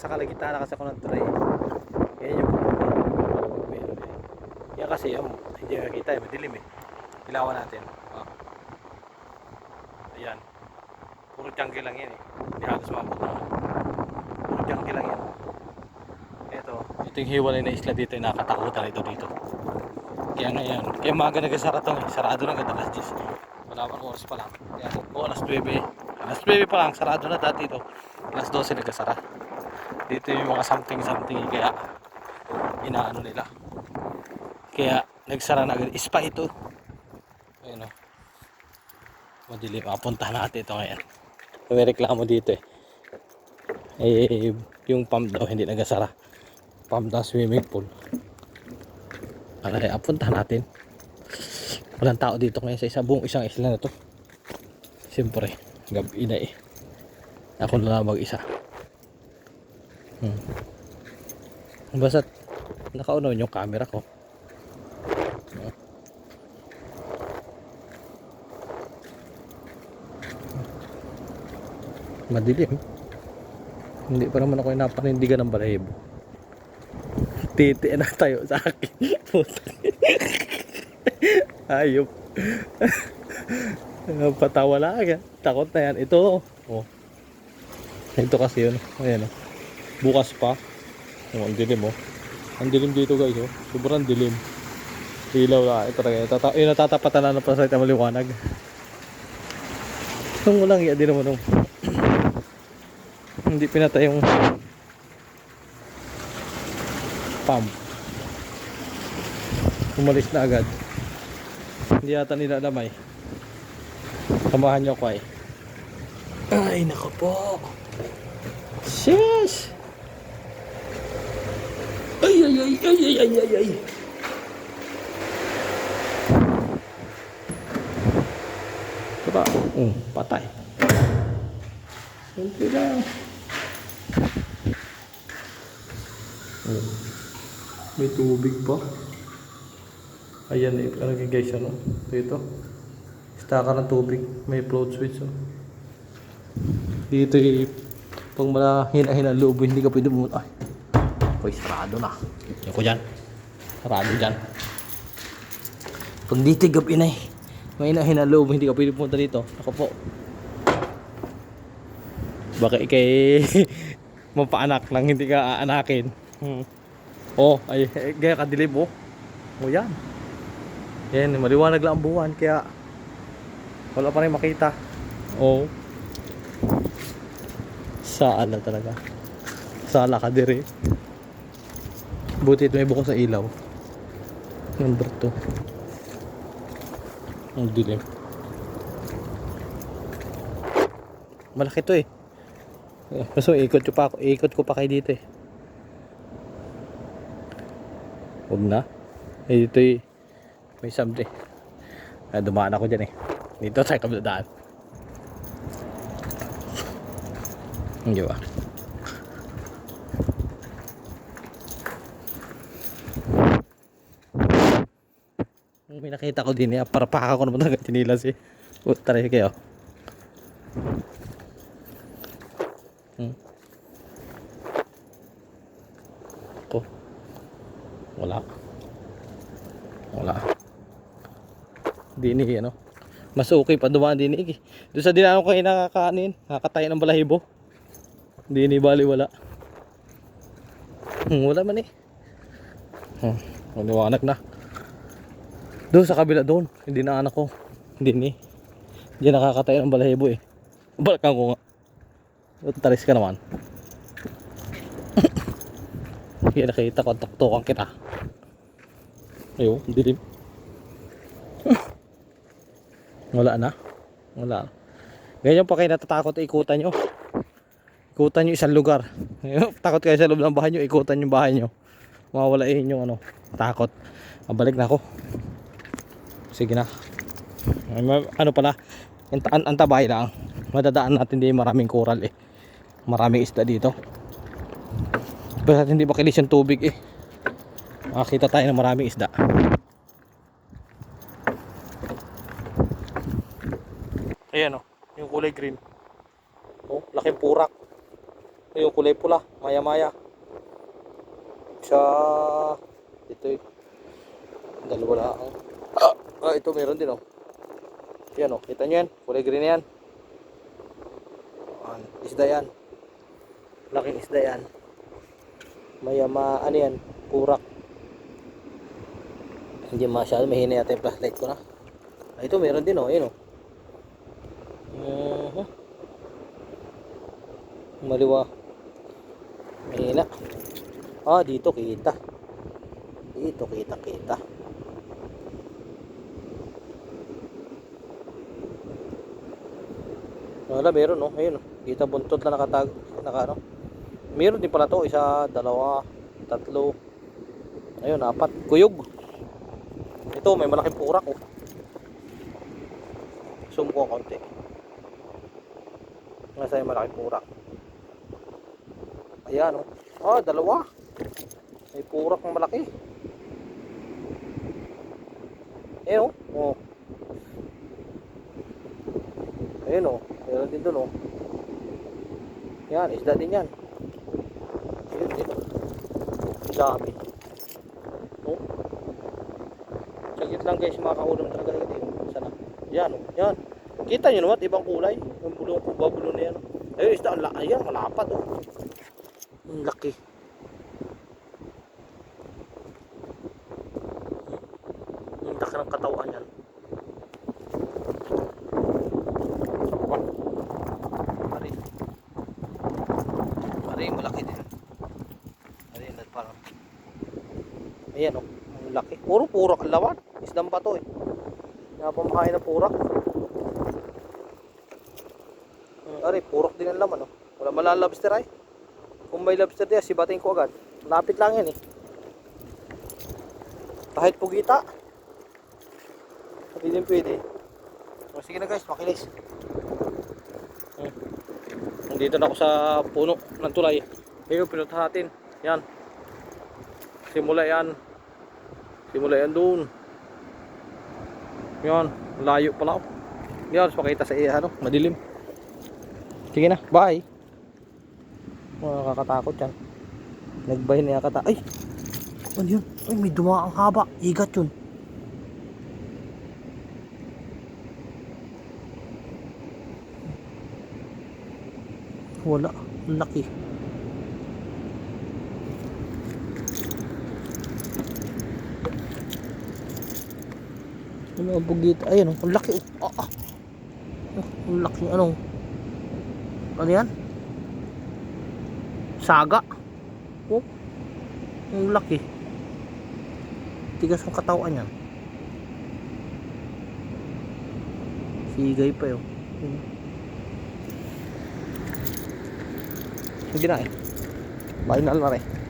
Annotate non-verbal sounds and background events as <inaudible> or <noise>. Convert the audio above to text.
nasa kalagitnaan kasi ako ng tray. Yan yung. Yan kasi yung hindi nakikita eh, madilim eh. Ilawan natin. Oh. Ayan. Puro jungle lang yan eh. Hindi halos mabot. Puro jungle lang yan. Ito. Ito yung hiwalay na isla dito. yung Nakakatakutan ito dito. Kaya ngayon. Kaya maga nagasara to. Sarado na agad alas 10. Wala pa oras pa lang. Kaya oh, alas 9. Alas 9 pa lang. Sarado na dati ito. Alas 12 nagasara. Dito yung mga something something kaya inaano nila. Kaya nagsara na agad. Ispa ito. Ayun o. Madilim. Mapunta natin ito ngayon. May reklamo dito eh. Eh, yung pump daw hindi nagasara. Pump daw swimming pool. Alay, apunta natin. Walang tao dito ngayon sa isa buong isang isla na to. Siyempre, gabi na eh. Ako na lang mag-isa. Hmm. Basta nakaunaw yung camera ko. Madilim. Hindi pa naman ako napanindigan ng balahibo. Titi na tayo sa akin. <laughs> Ayop. Patawa lang. Takot na yan. Ito. Oh. Ito kasi yun. Ayan oh. Bukas pa. Oh, ang dilim oh. Ang dilim dito guys oh. Sobrang dilim. Ilaw lang. Ito talaga. Tata yung natatapatan na ng pasay na maliwanag. Nung walang iya din naman nung. <clears throat> Hindi pinatay yung pump. Umalis na agad. Hindi yata nila alamay. Samahan niyo ko ay. Ay, nako po. Sheesh! Ay, ay, ay, ay, ay, ay, ay. Diba? Um, patay. Simple lang. Oh. May tubig pa. Ayan eh, ano guys, ano? Ito ito. Staka ng tubig. May float switch, oh. Dito eh, pag malahina-hina loob, hindi ka pwede pumunta. Ay, sarado na. Ko dyan. Sarado dyan. Pag na eh, may hina loob, hindi ka pwede pumunta dito. Ako po. Baka ikay <laughs> mapaanak lang, hindi ka aanakin. Hmm. Oh, ay, eh, gaya kadilib oh. O yan. Yan, maliwanag lang ang buwan, kaya wala pa rin makita. Oh. Sala talaga. Sala ka dire. Buti ito may buko sa ilaw. Number 2. Ang dilim. Malaki to eh. Kaso ikot ko pa ako, ikot ko pa kayo dito eh. Huwag na. Eh dito eh. May something. Ah, dumaan ako dyan eh. Dito tayo kabladaan. Hindi ba? May nakita ko din eh. Parapaka ko naman talaga tinilas eh. O, tara kayo. Hmm. Ko. Wala. Wala. Dinig ano. Mas okay pa dumaan dinig eh. Doon sa dinaan ko kayo nakakaanin. Nakakatayo ng balahibo. Hindi ni bali wala. Hmm, wala man eh. Hmm, maliwanag na. Doon sa kabila doon. Hindi na anak ko. Hindi ni. Hindi nakakatayo ng balahibo eh. Balakan ko nga. Taris ka naman. <coughs> Hindi nakita ko. Tuktukan kita. Ayun, dilim. <coughs> Wala na. Wala. Ganyan pa kayo natatakot ikutan nyo. Ikutan nyo isang lugar. <laughs> Takot kayo sa loob ng bahay nyo, ikutan yung bahay nyo. Mawawala yung ano, takot. Mabalik na ako. Sige na. Ano pala, ang, ang, tabay lang. Madadaan natin din maraming coral eh. Maraming isda dito. Basta hindi makilis yung tubig eh. Makakita tayo ng maraming isda. Ayan oh, yung kulay green. Oh, laking purak. Yung kulay pula, maya maya. Sa ito eh. Dalawa lang. Ah, ah, ito meron din oh. Yan oh, kita nyo yan. Kulay green yan. Isda yan. Laking isda yan. Maya ma, ano yan, purak. Hindi masyado, mahina yata yung flashlight ko na. Ah, ito meron din oh, ayun oh. Mhm. Maliwa. Mahina. Ah, dito kita. Dito kita Wala, meron no. Ayun. Kita buntot na nakatag naka ano. Meron din pala to, isa, dalawa, tatlo. Ayun, apat. Kuyog. Ito, may malaking purak oh. Zoom ko konti. Nasa yung malaking purak. Ayan oh. Ah, dalawa. May purak ng malaki. Ayun oh. oh. Ayun oh. Din doon oh. Yan, isda din yan. Ayun din. Ang Dami. Oh. Saglit lang guys, makakaulam talaga dito. Sana. Yan oh. Yan. Kita nyo naman, ibang kulay. Yung bulong ko, babulo na yan. Ayun, isda. Ayan, malapad oh. Ang laki. Ang laki ng katawan yan. Pari. Pari, malaki din. Pari, yan parang. Ayan o, ang laki. Puro purak ang lawan. Isdang pa to eh. Napamakain na purak. Ari, purak din ang laman oh. Wala malang lobster ay. Kung may lobster diyan, sibatin ko agad. Lapit lang yan eh. Kahit pugita. Hindi din pwede. O, sige na guys, makinis. Nandito na ako sa puno ng tulay. Ayun, pinunta natin. Yan. Simula yan. Simula yan doon. Yan. Layo pala ako. Yan, pakita sa iya, ano, madilim. Sige na, bye. Mga kakatakot yan. Nagbahin na yakata. Ay! Ano yun? Ay, may dumaang haba. Igat yun. Wala. Laki. Ano ang bugit? Ayun, oh, ang laki. oh. Ah. Oh, Ang laki. Ano? Ano yan? Saga. Oh. Ang laki. Tigas ang katawan yan. Sigay pa yun. Yun. Hindi na eh. Final na rin.